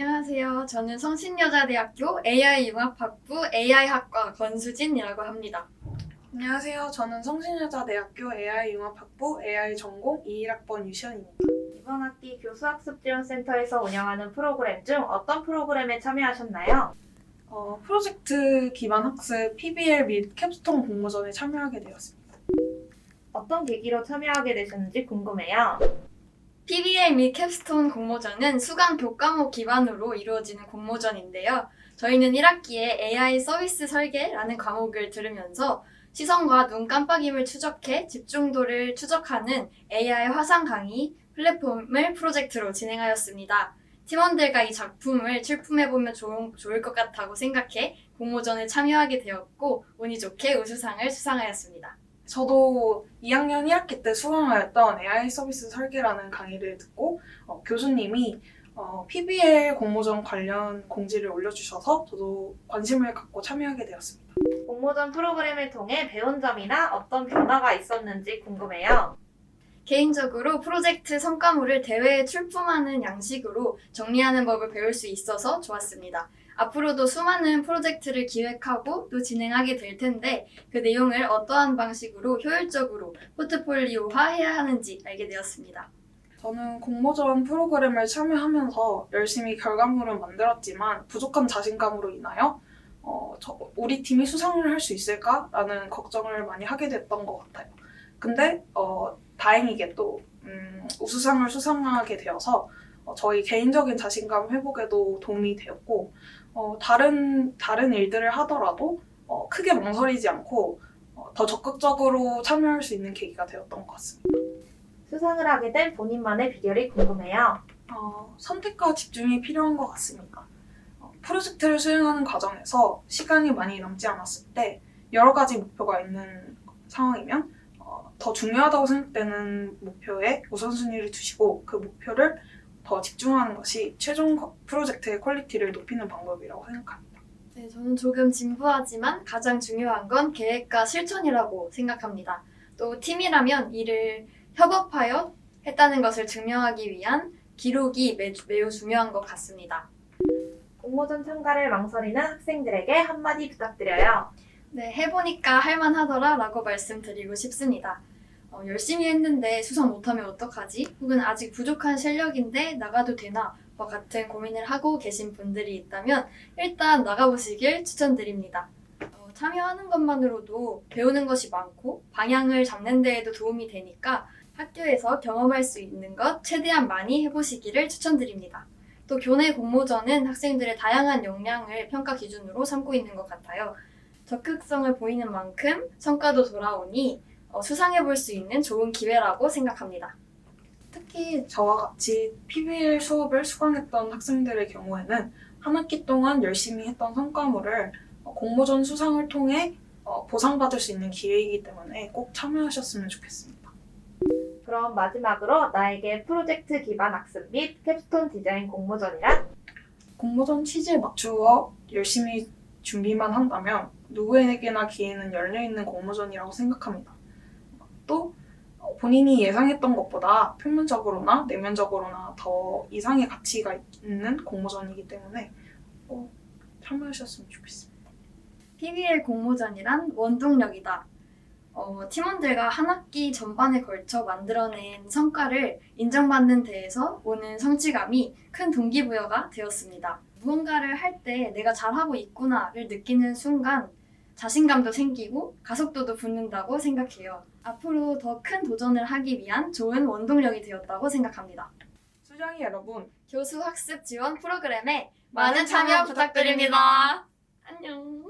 안녕하세요. 저는 성신여자대학교 AI융합학부 AI학과 권수진이라고 합니다. 안녕하세요. 저는 성신여자대학교 AI융합학부 AI 전공 21학번 유시연입니다. 이번 학기 교수학습지원센터에서 운영하는 프로그램 중 어떤 프로그램에 참여하셨나요? 어, 프로젝트 기반 학습 PBL 및 캡스톤 공모전에 참여하게 되었습니다. 어떤 계기로 참여하게 되셨는지 궁금해요. PBL 및 캡스톤 공모전은 수강 교과목 기반으로 이루어지는 공모전인데요. 저희는 1학기에 AI 서비스 설계라는 과목을 들으면서 시선과 눈 깜빡임을 추적해 집중도를 추적하는 AI 화상 강의 플랫폼을 프로젝트로 진행하였습니다. 팀원들과 이 작품을 출품해보면 좋은, 좋을 것 같다고 생각해 공모전에 참여하게 되었고 운이 좋게 우수상을 수상하였습니다. 저도 2학년 1학기 때 수강하였던 AI 서비스 설계라는 강의를 듣고 어, 교수님이 어, PBL 공모전 관련 공지를 올려주셔서 저도 관심을 갖고 참여하게 되었습니다. 공모전 프로그램을 통해 배운 점이나 어떤 변화가 있었는지 궁금해요. 개인적으로 프로젝트 성과물을 대회에 출품하는 양식으로 정리하는 법을 배울 수 있어서 좋았습니다. 앞으로도 수많은 프로젝트를 기획하고 또 진행하게 될 텐데 그 내용을 어떠한 방식으로 효율적으로 포트폴리오화해야 하는지 알게 되었습니다. 저는 공모전 프로그램을 참여하면서 열심히 결과물을 만들었지만 부족한 자신감으로 인하여 어, 저- 우리 팀이 수상을 할 수 있을까라는 걱정을 많이 하게 됐던 것 같아요. 근데 어, 다행히게도 음, 우수상을 수상하게 되어서 어, 저희 개인적인 자신감 회복에도 도움이 되었고 어, 다른 다른 일들을 하더라도 어, 크게 망설이지 않고 어, 더 적극적으로 참여할 수 있는 계기가 되었던 것 같습니다. 수상을 하게 된 본인만의 비결이 궁금해요. 어, 선택과 집중이 필요한 것 같습니다. 어, 프로젝트를 수행하는 과정에서 시간이 많이 남지 않았을 때 여러 가지 목표가 있는 상황이면 어, 더 중요하다고 생각되는 목표에 우선순위를 두시고 그 목표를 더 집중하는 것이 최종 거- 프로젝트의 퀄리티를 높이는 방법이라고 생각합니다. 네, 저는 조금 진부하지만 가장 중요한 건 계획과 실천이라고 생각합니다. 또 팀이라면 이를 협업하여 했다는 것을 증명하기 위한 기록이 매, 매우 중요한 것 같습니다. 공모전 참가를 망설이는 학생들에게 한마디 부탁드려요. 네, 해보니까 할만하더라 라고 말씀드리고 싶습니다. 어, 열심히 했는데 수상 못하면 어떡하지? 혹은 아직 부족한 실력인데 나가도 되나? 와 같은 고민을 하고 계신 분들이 있다면 일단 나가보시길 추천드립니다. 어, 참여하는 것만으로도 배우는 것이 많고 방향을 잡는 데에도 도움이 되니까 학교에서 경험할 수 있는 것 최대한 많이 해보시기를 추천드립니다. 또 교내 공모전은 학생들의 다양한 역량을 평가 기준으로 삼고 있는 것 같아요. 적극성을 보이는 만큼 성과도 돌아오니 어, 수상해 볼 수 있는 좋은 기회라고 생각합니다. 특히 저와 같이 PBL 수업을 수강했던 학생들의 경우에는 한 학기 동안 열심히 했던 성과물을 어, 공모전 수상을 통해 어, 보상받을 수 있는 기회이기 때문에 꼭 참여하셨으면 좋겠습니다. 그럼 마지막으로 나에게 프로젝트 기반 학습 및 캡스톤 디자인 공모전이란 공모전 취지에 맞추어 열심히 준비만 한다면 누구에게나 기회는 열려있는 공모전이라고 생각합니다. 또 어, 본인이 예상했던 것보다 표면적으로나 내면적으로나 더 이상의 가치가 있는 공모전이기 때문에 꼭 참여하셨으면 좋겠습니다. PBL 공모전이란 원동력이다. 어, 팀원들과 한 학기 전반에 걸쳐 만들어낸 성과를 인정받는 데에서 오는 성취감이 큰 동기부여가 되었습니다. 무언가를 할 때 내가 잘하고 있구나를 느끼는 순간 자신감도 생기고 가속도도 붙는다고 생각해요. 앞으로 더 큰 도전을 하기 위한 좋은 원동력이 되었다고 생각합니다. 수장이 여러분 교수 학습 지원 프로그램에 많은 참여 부탁드립니다. 안녕.